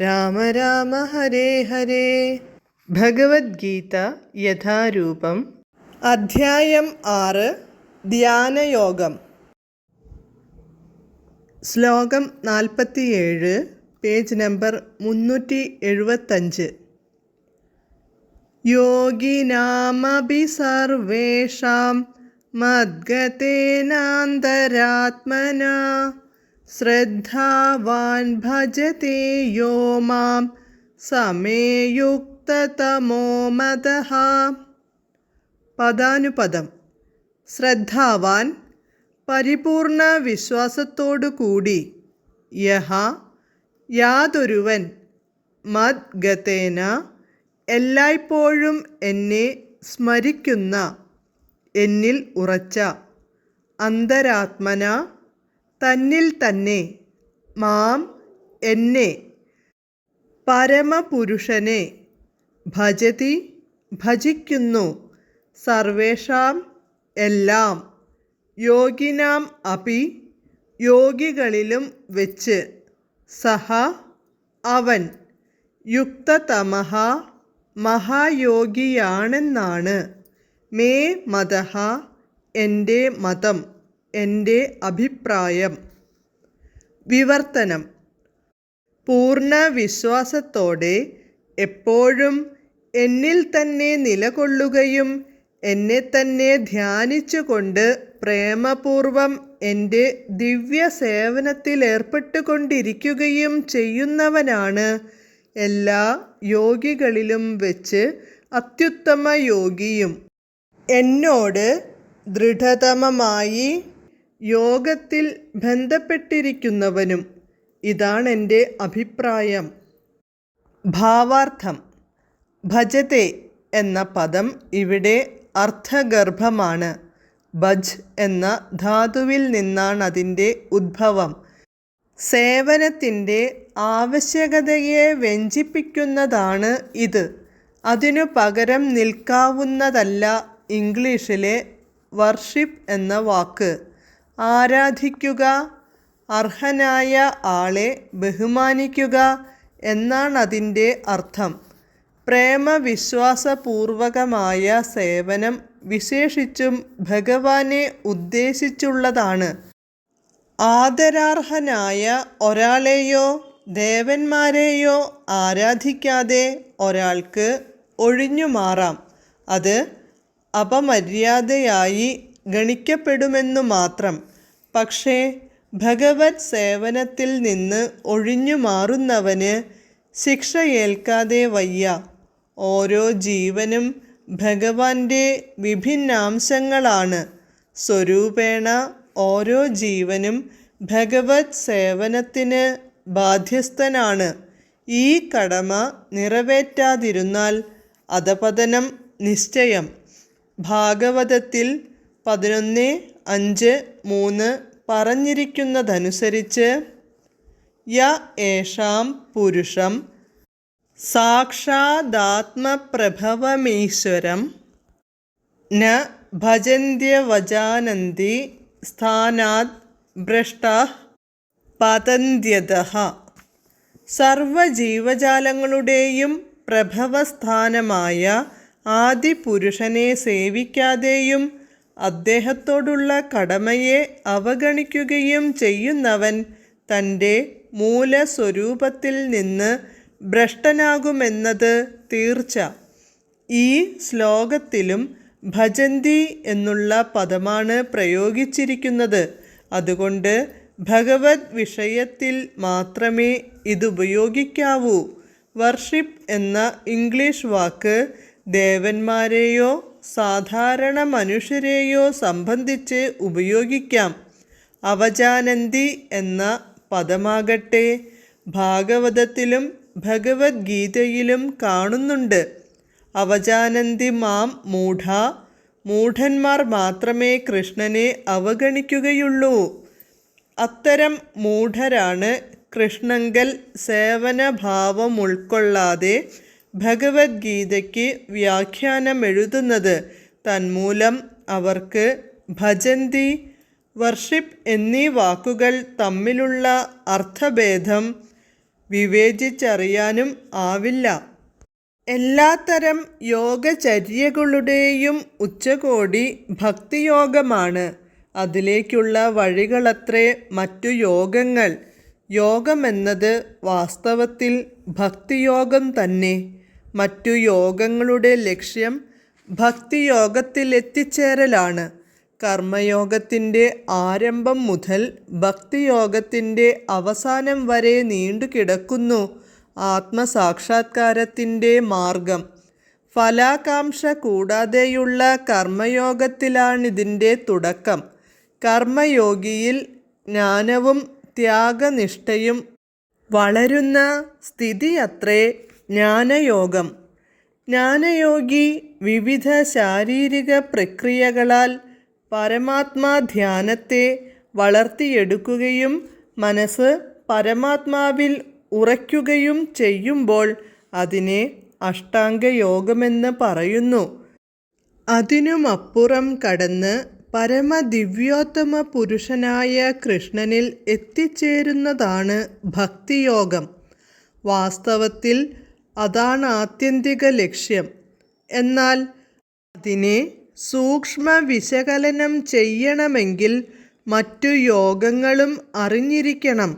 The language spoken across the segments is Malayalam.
രാമ രാമ ഹരേ ഹരേ. ഭഗവത്ഗീത യഥാരൂപം. അധ്യായം ആറ്. ധ്യാനയോഗം. ശ്ലോകം നാൽപ്പത്തിയേഴ് പേജ് നമ്പർ മുന്നൂറ്റി എഴുപത്തഞ്ച് യോഗിനാമപി സർവേഷാം മദ്ഗതേനാന്തരാത്മന. ശ്രദ്ധാവാൻ ഭജത്തെ യോ മാം സമേയുക്തമോ മതഃ പദാനുപദം ശ്രദ്ധാവാൻ പരിപൂർണ വിശ്വാസത്തോടുകൂടി യഹ യാതൊരുവൻ മദ്ഗതേന എല്ലായ്പ്പോഴും എന്നെ സ്മരിക്കുന്ന എന്നിൽ ഉറച്ച അന്തരാത്മന തന്നിൽ തന്നെ മാം എന്നെ പരമപുരുഷനെ ഭജതി ഭജിക്കുന്നു സർവേഷാം എല്ലാം യോഗിനാം അപി യോഗികളിലും വെച്ച് സഹ അവൻ യുക്തതമഹ മഹായോഗിയാണെന്നാണ് മേ മതഹ എന്റെ മതം. എന്റെ അഭിപ്രായം. വിവർത്തനം. പൂർണ വിശ്വാസത്തോടെ എപ്പോഴും എന്നിൽ തന്നെ നിലകൊള്ളുകയും എന്നെ തന്നെ ധ്യാനിച്ചുകൊണ്ട് പ്രേമപൂർവം എന്റെ ദിവ്യ സേവനത്തിലേർപ്പെട്ടുകൊണ്ടിരിക്കുകയും ചെയ്യുന്നവനാണ് എല്ലാ യോഗികളിലും വെച്ച് അത്യുത്തമ യോഗിയും. എന്നോട് ദൃഢതമമായി യോഗത്തിൽ ബന്ധപ്പെട്ടിരിക്കുന്നവനും ഇതാണ് എന്റെ അഭിപ്രായം. ഭാവാർത്ഥം. ഭജത്തെ എന്ന പദം ഇവിടെ അർത്ഥഗർഭമാണ്. ഭജ് എന്ന ധാതുവിൽ നിന്നാണ് അതിന്റെ ഉദ്ഭവം. സേവനത്തിന്റെ ആവശ്യകതയെ വ്യഞ്ചിപ്പിക്കുന്നതാണ് ഇത്. അതിനു പകരം നിൽക്കാവുന്നതല്ല ഇംഗ്ലീഷിലെ വർഷിപ്പ് എന്ന വാക്ക്. ആരാധിക്കുക അർഹനായ ആളെ ബഹുമാനിക്കുക എന്നാണതിന്റെ അർത്ഥം. പ്രേമവിശ്വാസപൂർവകമായ സേവനം വിശേഷിച്ചും ഭഗവാനെ ഉദ്ദേശിച്ചുള്ളതാണ്. ആദരാർഹനായ ഒരാളെയോ ദേവന്മാരെയോ ആരാധിക്കാതെ ഒരാൾക്ക് ഒഴിഞ്ഞു മാറാം അത് അപമര്യാദയായി ഗണിക്കപ്പെടുമെന്നു മാത്രം. പക്ഷേ ഭഗവത് സേവനത്തിൽ നിന്ന് ഒഴിഞ്ഞു മാറുന്നവന് ശിക്ഷയേൽക്കാതെ വയ്യ. ഓരോ ജീവനും ഭഗവാന്റെ വിഭിന്നാംശങ്ങളാണ്. സ്വരൂപേണ ഓരോ ജീവനും ഭഗവത് സേവനത്തിന് ബാധ്യസ്ഥനാണ്. ഈ കടമ നിറവേറ്റാതിരുന്നാൽ അധപതനം നിശ്ചയം. ഭാഗവതത്തിൽ പതിനൊന്ന് അഞ്ച് മൂന്ന് പറഞ്ഞിരിക്കുന്നതനുസരിച്ച് യ ഏഷാം പുരുഷം സാക്ഷാദാത്മപ്രഭവമീശ്വരം ന ഭജന്ത്യവജാനന്തി സ്ഥാനാത് ഭ്രഷ്ട പതന്ത്യത. സർവജീവജാലങ്ങളുടെയും പ്രഭവസ്ഥാനമായ ആദിപുരുഷനെ സേവിക്കാതെയും അദ്ദേഹത്തോടുള്ള കടമയെ അവഗണിക്കുകയും ചെയ്യുന്നവൻ തന്റെ മൂലസ്വരൂപത്തിൽ നിന്ന് ഭ്രഷ്ടനാകുമെന്നത് തീർച്ച. ഈ ശ്ലോകത്തിലും ഭജന്തി എന്നുള്ള പദമാണ് പ്രയോഗിച്ചിരിക്കുന്നത്. അതുകൊണ്ട് ഭഗവത് വിഷയത്തിൽ മാത്രമേ ഇതുപയോഗിക്കാവൂ. വർഷിപ്പ് എന്ന ഇംഗ്ലീഷ് വാക്ക് ദേവന്മാരെയോ സാധാരണ മനുഷ്യരെയോ സംബന്ധിച്ച് ഉപയോഗിക്കാം. അവജാനന്തി എന്ന പദമാകട്ടെ ഭാഗവതത്തിലും ഭഗവത്ഗീതയിലും കാണുന്നുണ്ട്. അവജാനന്തി മാം മൂഢ മൂഢന്മാർ മാത്രമേ കൃഷ്ണനെ അവഗണിക്കുകയുള്ളൂ. അത്തരം മൂഢരാണ് കൃഷ്ണങ്കൽ സേവനഭാവം ഉൾക്കൊള്ളാതെ ഭഗവത്ഗീതയ്ക്ക് വ്യാഖ്യാനമെഴുതുന്നത് തന്മൂലം അവർക്ക് ഭജന്തി വർഷിപ്പ് എന്നീ വാക്കുകൾ തമ്മിലുള്ള അർത്ഥഭേദം വിവേചിച്ചറിയാനും ആവില്ല. എല്ലാത്തരം യോഗചര്യകളുടെയും ഉച്ചകോടി ഭക്തിയോഗമാണ്. അതിലേക്കുള്ള വഴികളത്രേ മറ്റു യോഗങ്ങൾ. യോഗമെന്നത് വാസ്തവത്തിൽ ഭക്തിയോഗം തന്നെ. മറ്റു യോഗങ്ങളുടെ ലക്ഷ്യം ഭക്തിയോഗത്തിൽ എത്തിച്ചേരലാണ് കർമ്മയോഗത്തിന്റെ ആരംഭം മുതൽ ഭക്തിയോഗത്തിന്റെ അവസാനം വരെ നീണ്ടുകിടക്കുന്നു ആത്മസാക്ഷാത്കാരത്തിന്റെ മാർഗം. ഫലാകാംക്ഷ കൂടാതെയുള്ള കർമ്മയോഗത്തിലാണിതിന്റെ തുടക്കം. കർമ്മയോഗിയിൽ ജ്ഞാനവും ത്യാഗനിഷ്ഠയും വളരുന്ന സ്ഥിതിയത്രേ ജ്ഞാനയോഗം. ജ്ഞാനയോഗി വിവിധ ശാരീരിക പ്രക്രിയകളാൽ പരമാത്മാധ്യാനത്തെ വളർത്തിയെടുക്കുകയും മനസ്സ് പരമാത്മാവിൽ ഉറയ്ക്കുകയും ചെയ്യുമ്പോൾ അതിനെ അഷ്ടാംഗയോഗമെന്ന് പറയുന്നു. അതിനുമപ്പുറം കടന്ന് പരമദിവ്യോത്തമ പുരുഷനായ കൃഷ്ണനിൽ എത്തിച്ചേരുന്നതാണ് ഭക്തിയോഗം. വാസ്തവത്തിൽ അതാണ് ആത്യന്തിക ലക്ഷ്യം. എന്നാൽ അതിനെ സൂക്ഷ്മ വിശകലനം ചെയ്യണമെങ്കിൽ മറ്റു യോഗങ്ങളും അറിഞ്ഞിരിക്കണം.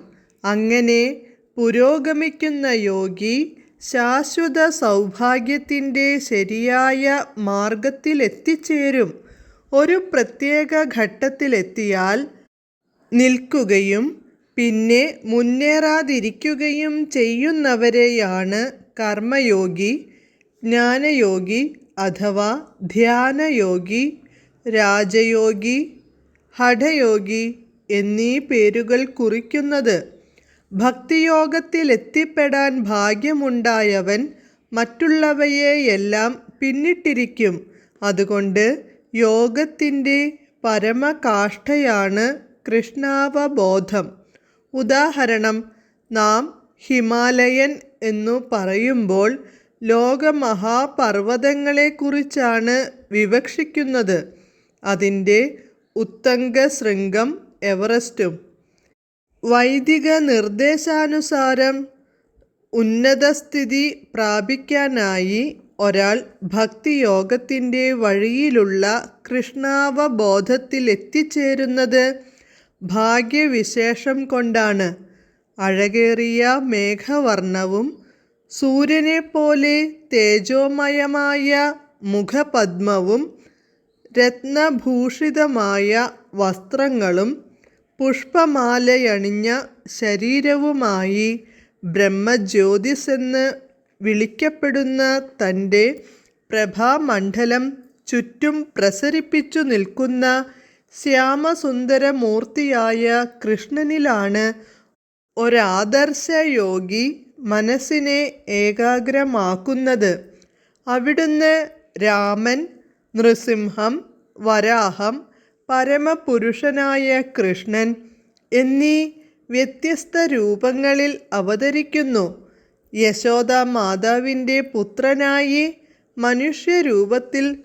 അങ്ങനെ പുരോഗമിക്കുന്ന യോഗി ശാശ്വത സൗഭാഗ്യത്തിന്റെ ശരിയായ മാർഗത്തിലെത്തിച്ചേരും. ഒരു പ്രത്യേക ഘട്ടത്തിലെത്തിയാൽ നിൽക്കുകയും പിന്നെ മുന്നേറാതിരിക്കുകയും ചെയ്യുന്നവരെയാണ് കർമ്മയോഗി ജ്ഞാനയോഗി അഥവാ ധ്യാനയോഗി രാജയോഗി ഹഠയോഗി എന്നീ പേരുകൾ കുറിക്കുന്നത് ഭക്തിയോഗത്തിലെത്തിപ്പെടാൻ ഭാഗ്യമുണ്ടായവൻ മറ്റുള്ളവയെയെല്ലാം പിന്നിട്ടിരിക്കും. അതുകൊണ്ട് യോഗത്തിന്റെ പരമകാഷ്ഠയാണ് കൃഷ്ണാവബോധം. ഉദാഹരണം നാം ഹിമാലയൻ എന്നു പറയുമ്പോൾ ലോകമഹാപർവതങ്ങളെക്കുറിച്ചാണ് വിവക്ഷിക്കുന്നത്. അതിന്റെ ഉത്തങ്കശൃംഗം എവറസ്റ്റും. വൈദിക നിർദ്ദേശാനുസാരം ഉന്നതസ്ഥിതി പ്രാപിക്കാനായി ഒരാൾ ഭക്തിയോഗത്തിന്റെ വഴിയിലുള്ള കൃഷ്ണാവബോധത്തിലെത്തിച്ചേരുന്നത് ഭാഗ്യവിശേഷം കൊണ്ടാണ്. അഴകേറിയ മേഘവർണവും സൂര്യനെപ്പോലെ തേജോമയമായ മുഖപത്മവും രത്നഭൂഷിതമായ വസ്ത്രങ്ങളും പുഷ്പമാലയണിഞ്ഞ ശരീരവുമായി ബ്രഹ്മജ്യോതിസെന്ന് വിളിക്കപ്പെടുന്ന തന്റെ പ്രഭാമണ്ഡലം ചുറ്റും പ്രസരിപ്പിച്ചു നിൽക്കുന്ന ശ്യാമസുന്ദരമൂർത്തിയായ കൃഷ്ണനിലാണ് ഒരാദർശ യോഗി മനസ്സിനെ ഏകാഗ്രമാക്കുന്നത്. അവിടുന്ന് രാമൻ നൃസിംഹം വരാഹം പരമപുരുഷനായ കൃഷ്ണൻ എന്നീ വ്യത്യസ്ത രൂപങ്ങളിൽ അവതരിക്കുന്നു. യശോദ മാതാവിന്റെ പുത്രനായി മനുഷ്യരൂപത്തിൽ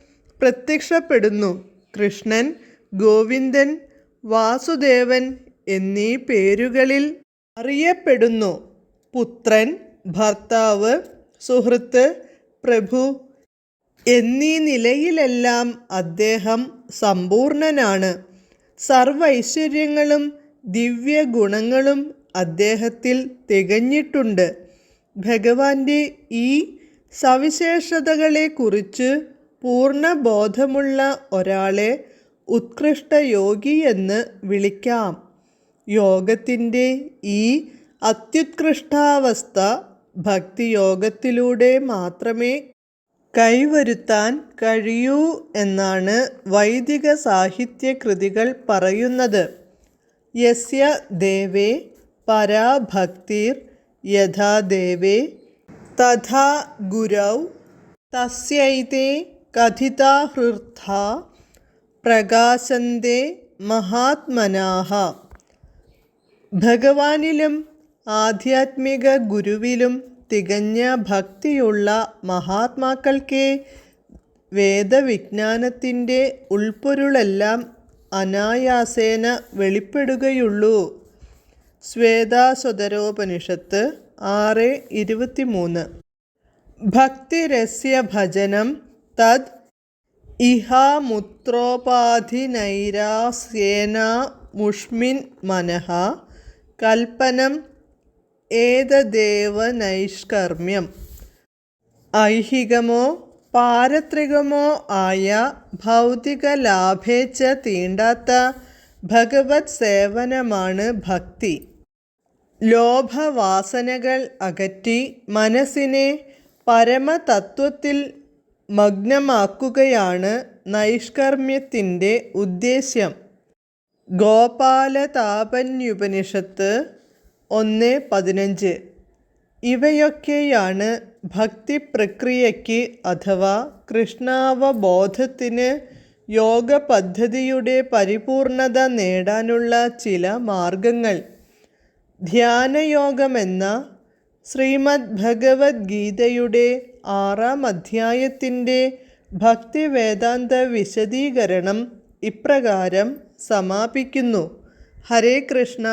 പ്രത്യക്ഷപ്പെടുന്നു. കൃഷ്ണൻ ഗോവിന്ദൻ വാസുദേവൻ എന്നീ പേരുകളിൽ അറിയപ്പെടുന്നു. പുത്രൻ ഭർത്താവ് സുഹൃത്ത് പ്രഭു എന്നീ നിലയിലെല്ലാം അദ്ദേഹം സമ്പൂർണനാണ്. സർവൈശ്വര്യങ്ങളും ദിവ്യഗുണങ്ങളും അദ്ദേഹത്തിൽ തികഞ്ഞിട്ടുണ്ട്. ഭഗവാന്റെ ഈ സവിശേഷതകളെക്കുറിച്ച് പൂർണ ബോധമുള്ള ഒരാളെ ഉത്കൃഷ്ട യോഗിയെന്ന് വിളിക്കാം. യോഗത്തിന്റെ ഈ അത്യുത്കൃഷ്ടാവസ്ഥ ഭക്തിയോഗത്തിലൂടെ മാത്രമേ കൈവരുത്താൻ കഴിയൂ എന്നാണ് വൈദിക സാഹിത്യകൃതികൾ പറയുന്നത്. യസ്യ ദേവേ പരാഭക്തിർ യഥാ ദേവേ തഥാ ഗുരൗ തസ്യൈതേ കഥിതാഹൃർത്ഥ പ്രകാശന്തേ മഹാത്മനാഹ ഭഗവാനിലും ആധ്യാത്മിക ഗുരുവിലും തികഞ്ഞ ഭക്തിയുള്ള മഹാത്മാക്കൾക്കേ വേദവിജ്ഞാനത്തിന്റെ ഉൾപ്പൊരുളെല്ലാം അനായാസേന വെളിപ്പെടുകയുള്ളൂ. ശ്വേതാസ്വതരോപനിഷത്ത് ആറ് ഇരുപത്തിമൂന്ന്. ഭക്തിരസ്യ ഭജനം തദ് ഇഹാമുത്രോപാധിനൈരാസ്യേന മുഷ്മിൻ മനഃ കൽപ്പനം ഏതദേവ നൈഷ്കർമ്മ്യം ഐഹികമോ പാരത്രികമോ ആയ ഭൗതിക ലാഭേച്ഛ തീണ്ടാത്ത ഭഗവത് സേവനമാണ് ഭക്തി. ലോഭവാസനകൾ അകറ്റി മനസ്സിനെ പരമതത്വത്തിൽ മഗ്നമാക്കുകയാണ് നൈഷ്കർമ്മ്യത്തിന്റെ ഉദ്ദേശ്യം. ഗോപാലതാപന്യുപനിഷത്ത് ഒന്ന് പതിനഞ്ച്. ഇവയൊക്കെയാണ് ഭക്തിപ്രക്രിയയ്ക്ക് അഥവാ കൃഷ്ണാവബോധത്തിന് യോഗ പദ്ധതിയുടെ പരിപൂർണത നേടാനുള്ള ചില മാർഗങ്ങൾ. ധ്യാനയോഗമെന്ന ശ്രീമദ് ഭഗവത്ഗീതയുടെ ആറാം അധ്യായത്തിന്റെ ഭക്തിവേദാന്ത വിശദീകരണം ഇപ്രകാരം സമാപിക്കുന്നു. ഹരേ കൃഷ്ണ.